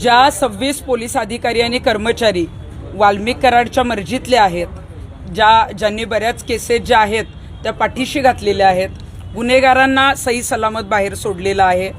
ज्या सव्वीस पोलीस अधिकारी आणि कर्मचारी वाल्मिक कराडच्या मर्जीतले आहेत ज्या ज्यांनी बऱ्याच केसेस ज्या आहेत त्या पाठीशी घातलेल्या आहेत गुन्हेगारांना सही सलामत बाहेर सोडलेलं आहे.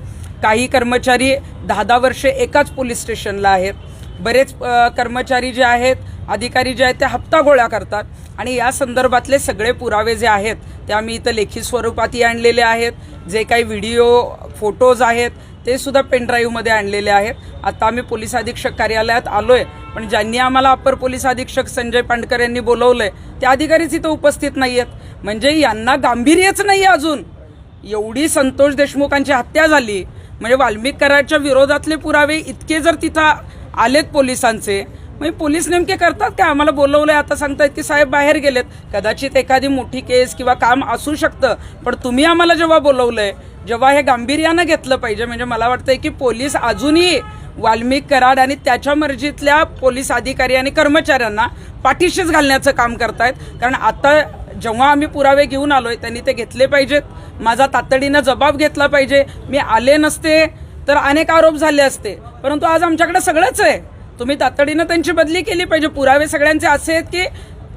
काही कर्मचारी दहा दहा वर्षे एकाच पोलीस स्टेशनला आहेत. बरेच कर्मचारी जे आहेत अधिकारी जे आहेत ते हप्ता गोळा करतात आणि या संदर्भातले सगळे पुरावे जे आहेत ते आम्ही इथं लेखी स्वरूपातही आणलेले आहेत. जे काही व्हिडिओ फोटोज आहेत ते सुद्धा पेनड्राईव्हमध्ये आणलेले आहेत. आता आम्ही पोलीस अधीक्षक कार्यालयात आलो आहे पण ज्यांनी आम्हाला अप्पर पोलीस अधीक्षक संजय पांडकर यांनी बोलवलं आहे त्या अधिकारीच इथं उपस्थित नाही आहेत म्हणजे यांना गांभीर्यच नाही आहे अजून. एवढी संतोष देशमुखांची हत्या झाली. म्हणजे वाल्मिकराच्या विरोधातले पुरावे इतके जर तिथं आलेत पोलिसांचे म्हणजे पोलीस नेमके करतात का? आम्हाला बोलवलंय आता सांगतायत की साहेब बाहेर गेलेत. कदाचित एखादी मोठी केस किंवा काम असू शकतं पण तुम्ही आम्हाला जेव्हा बोलवलंय जेव्हा हे गांभीर्यानं घेतलं पाहिजे म्हणजे मला वाटतंय की पोलीस अजूनही वाल्मिक कराड आणि त्याच्या मर्जीतल्या पोलीस अधिकारी आणि कर्मचाऱ्यांना पाठीशीच घालण्याचं काम करतायत. कारण आता जेव्हा आम्ही पुरावे घेऊन आलोय त्यांनी ते घेतले पाहिजेत. माझा तातडीनं जबाब घेतला पाहिजे. मी आले नसते तर अनेक आरोप झाले असते. परंतु आज आमच्याकडे सगळंच आहे. तुम्ही तातडीनं त्यांची बदली केली पाहिजे. पुरावे सगळ्यांचे असे आहेत की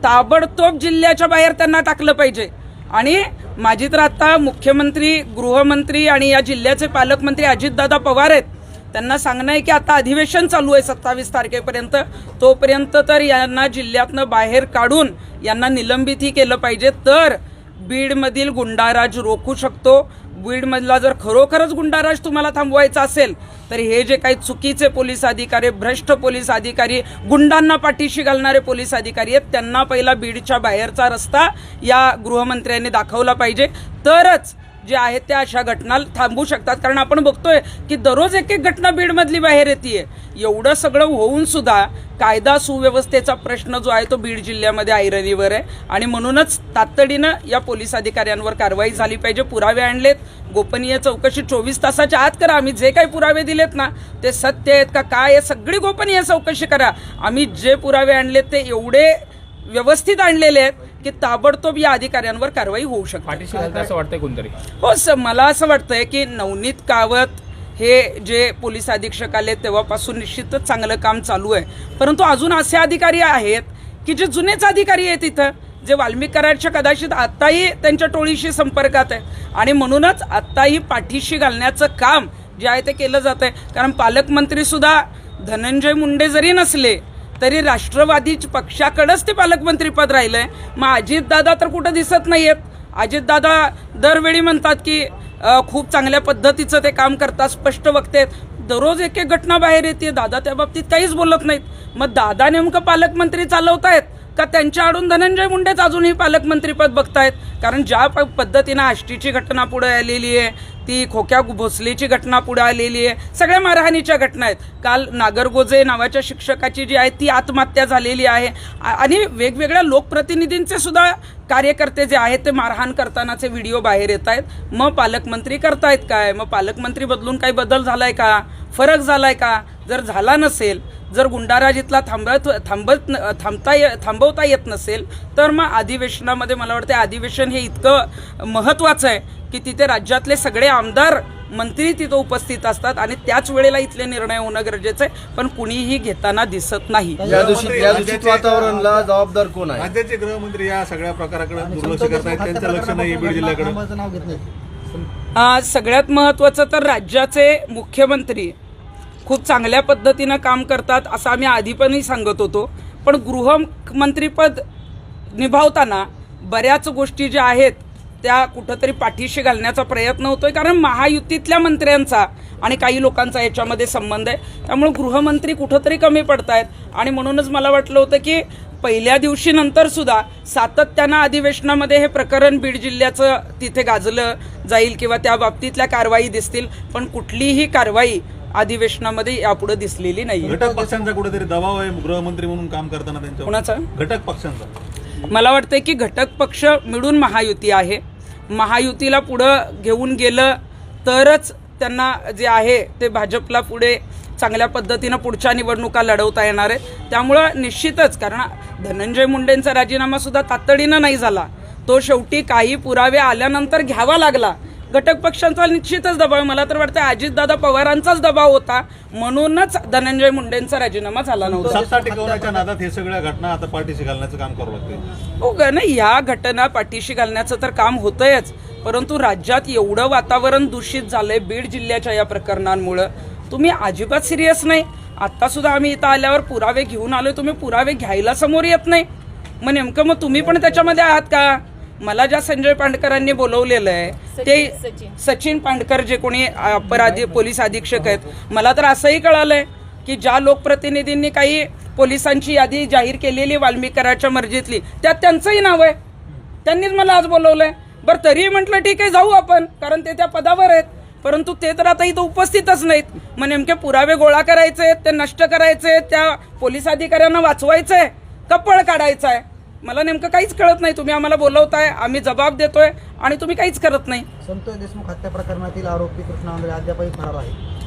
ताबडतोब जिल्ह्याच्या बाहेर त्यांना टाकलं पाहिजे. आणि माझी तर आता मुख्यमंत्री गृहमंत्री आणि या जिल्ह्याचे पालकमंत्री अजितदादा पवार आहेत. त्यांना सांगणं आहे की आता अधिवेशन चालू आहे सत्तावीस तारखेपर्यंत. तोपर्यंत तर यांना जिल्ह्यातनं बाहेर काढून यांना निलंबितही केलं पाहिजे. तर बीडमधील गुंडाराज रोखू शकतो. बीडमधला जर खरोखरच गुंडाराज तुम्हाला थांबवायचा असेल तर हे जे काही चुकीचे पोलीस अधिकारी भ्रष्ट पोलीस अधिकारी गुंडांना पाठीशी घालणारे पोलीस अधिकारी आहेत त्यांना पहिला बीडच्या बाहेरचा रस्ता या गृहमंत्र्यांनी दाखवला पाहिजे. तरच जे आहेत त्या अशा घटना थांबू शकतात. कारण आपण बघतोय की दररोज एक एक घटना बीडमधली बाहेर येते एवढं सगळं होऊन सुद्धा कायदा सुव्यवस्थेचा प्रश्न जो आहे तो बीड जिल्ह्यामध्ये ऐरणीवर आहे. आणि म्हणूनच तातडीनं या पोलीस अधिकाऱ्यांवर कारवाई झाली पाहिजे. पुरावे आणलेत. गोपनीय चौकशी चोवीस तासाच्या आत करा. आम्ही जे काही पुरावे दिलेत ना ते सत्य आहेत का काय आहे सगळी गोपनीय चौकशी करा. आम्ही जे पुरावे आणलेत ते एवढे व्यवस्थित आणलेले आहेत की ताबडतोब या अधिकाऱ्यांवर कारवाई होऊ शकते. असं वाटतंय कोणतरी. हो स मला असं वाटतंय की नवनीत कावत हे जे पोलीस अधीक्षक आले तेव्हापासून निश्चितच चांगलं काम चालू आहे. परंतु अजून असे अधिकारी आहेत की जे जुनेच अधिकारी आहेत इथं जे वाल्मिक कराडच्या कदाचित आत्ताही त्यांच्या टोळीशी संपर्कात आहे. आणि म्हणूनच आत्ताही पाठीशी घालण्याचं काम जे आहे ते केलं जात आहे कारण पालकमंत्री सुद्धा धनंजय मुंडे जरी नसले तरी राष्ट्रवादी पक्षाकडंच ते पालकमंत्रीपद राहिलंय. मग अजितदादा तर कुठं दिसत नाहीयेत. अजितदादा दरवेळी म्हणतात की खूप चांगल्या पद्धतीचं ते काम करतात स्पष्ट वक्तेत दररोज एक एक घटना बाहेर येते. दादा त्या बाबतीत काहीच बोलत नाहीत. मग दादा नेमकं पालकमंत्री चालवतायत का त्यांच्या आडून धनंजय मुंडेच अजूनही पालकमंत्रीपद बघतायत? कारण ज्या प- पद्धतीनं आष्टीची घटना पुढे आलेली आहे ती खोक्या भोसलेची घटना पुढे आलेली आहे. सगळ्या मारहाणीच्या घटना आहेत. काल नागरगोजे नावाच्या शिक्षकाची जी आहे ती आत्महत्या झालेली आहे. आ- आणि वेगवेगळ्या लोकप्रतिनिधींचे सुद्धा कार्यकर्ते जे आहेत ते मारहाण करतानाचे व्हिडिओ बाहेर येत आहेत. मग पालकमंत्री करतायत काय? मग पालकमंत्री बदलून काही बदल झालाय का? फरक झालाय का? जर झाला नसेल जर गुंडाराज इथला थांबत थांबत न- थांबता ये थांबवता येत नसेल तर मग अधिवेशनामध्ये मला वाटतं अधिवेशन हे इतकं महत्त्वाचं आहे. की तिथे राज्यातले सगळे आमदार मंत्री तिथं उपस्थित असतात आणि त्याच वेळेला इथले निर्णय होणं गरजेचं आहे. पण कुणीही घेताना दिसत नाही. या दूषित या दूषित वातावरणाला जबाबदार कोण आहे? राज्याचे गृहमंत्री या सगळ्या प्रकाराकडे दुर्लक्ष करतायत. त्यांचं लक्ष नाही बीड जिल्ह्याकडे. सगळ्यात महत्त्वाचं तर राज्याचे मुख्यमंत्री खूप चांगल्या पद्धतीनं काम करतात असं आम्ही आधी पणही सांगत होतो. पण गृहमंत्रीपद निभावताना बऱ्याच गोष्टी ज्या आहेत त्या कुठंतरी पाठीशी घालण्याचा प्रयत्न होतोय कारण महायुतीतल्या मंत्र्यांचा आणि काही लोकांचा याच्यामध्ये संबंध आहे. त्यामुळे गृहमंत्री कुठंतरी कमी पडतायत. आणि म्हणूनच मला वाटलं होतं की पहिल्या दिवशी नंतर सुद्धा सातत्यानं अधिवेशनामध्ये हे प्रकरण बीड जिल्ह्याचं तिथे गाजलं जाईल किंवा त्या बाबतीतल्या कारवाई दिसतील पण कुठलीही कारवाई अधिवेशनामध्ये यापुढे दिसलेली नाही घटक पक्षांचा कुठेतरी दबाव आहे गृहमंत्री म्हणून काम करताना त्यांच्यावर? कोणाचा? घटक पक्षांचा. मला वाटतं की घटक पक्ष मिळून महायुती आहे. महायुतीला पुढं घेऊन गेलं तरच त्यांना जे आहे ते भाजपला पुढे चांगल्या पद्धतीनं पुढच्या निवडणुका लढवता येणार आहेत त्यामुळं निश्चितच कारण धनंजय मुंडेंचा राजीनामासुद्धा तातडीनं नाही झाला. तो शेवटी काही पुरावे आल्यानंतर घ्यावा लागला. घटक पक्षांचा निश्चितच दबाव आहे. मला तर वाटतं अजितदादा पवारांचाच दबाव होता. म्हणूनच धनंजय मुंडेंचा राजीनामा झाला नव्हता. सत्ता टिकवण्याच्या नादात हे सगळ्या घटना आता पाठीशी घालण्याचं काम करावं लागते हो ग नाही ह्या घटना पाठीशी घालण्याचं तर काम होतंयच. परंतु राज्यात एवढं वातावरण दूषित झालंय बीड जिल्ह्याच्या या प्रकरणांमुळं. तुम्ही अजिबात सिरियस नाही. आता सुद्धा आम्ही इथं आल्यावर पुरावे घेऊन आलोय. तुम्ही पुरावे घ्यायला समोर येत नाही. मग नेमकं मग तुम्ही पण त्याच्यामध्ये आहात का? मला ज्या संजय पांडकरांनी बोलवलेलं आहे ते सचिन. पांडकर जे कोणी अपराधी पोलीस अधीक्षक आहेत मला तर असंही कळालंय की ज्या लोकप्रतिनिधींनी काही पोलिसांची यादी जाहीर केलेली वाल्मिकराच्या मर्जीतली त्यात त्यांचंही नाव आहे. त्यांनीच मला आज बोलवलंय. बरं तरीही म्हटलं ठीक आहे जाऊ आपण. कारण ते त्या पदावर आहेत. परंतु ते तर आता इथं उपस्थितच नाहीत. मग नेमके पुरावे गोळा करायचे आहेत ते नष्ट करायचे आहेत त्या पोलीस अधिकाऱ्यांना वाचवायचंय का पळ काढायचा आहे मला नेमकं काहीच कळत नाही. तुम्ही आम्हाला बोलवताय आम्ही जबाब देतोय आणि तुम्ही काहीच करत नाही. संतोष देशमुख हत्या प्रकरणातील आरोपी कृष्णा आंधळे अद्यापही फरार आहे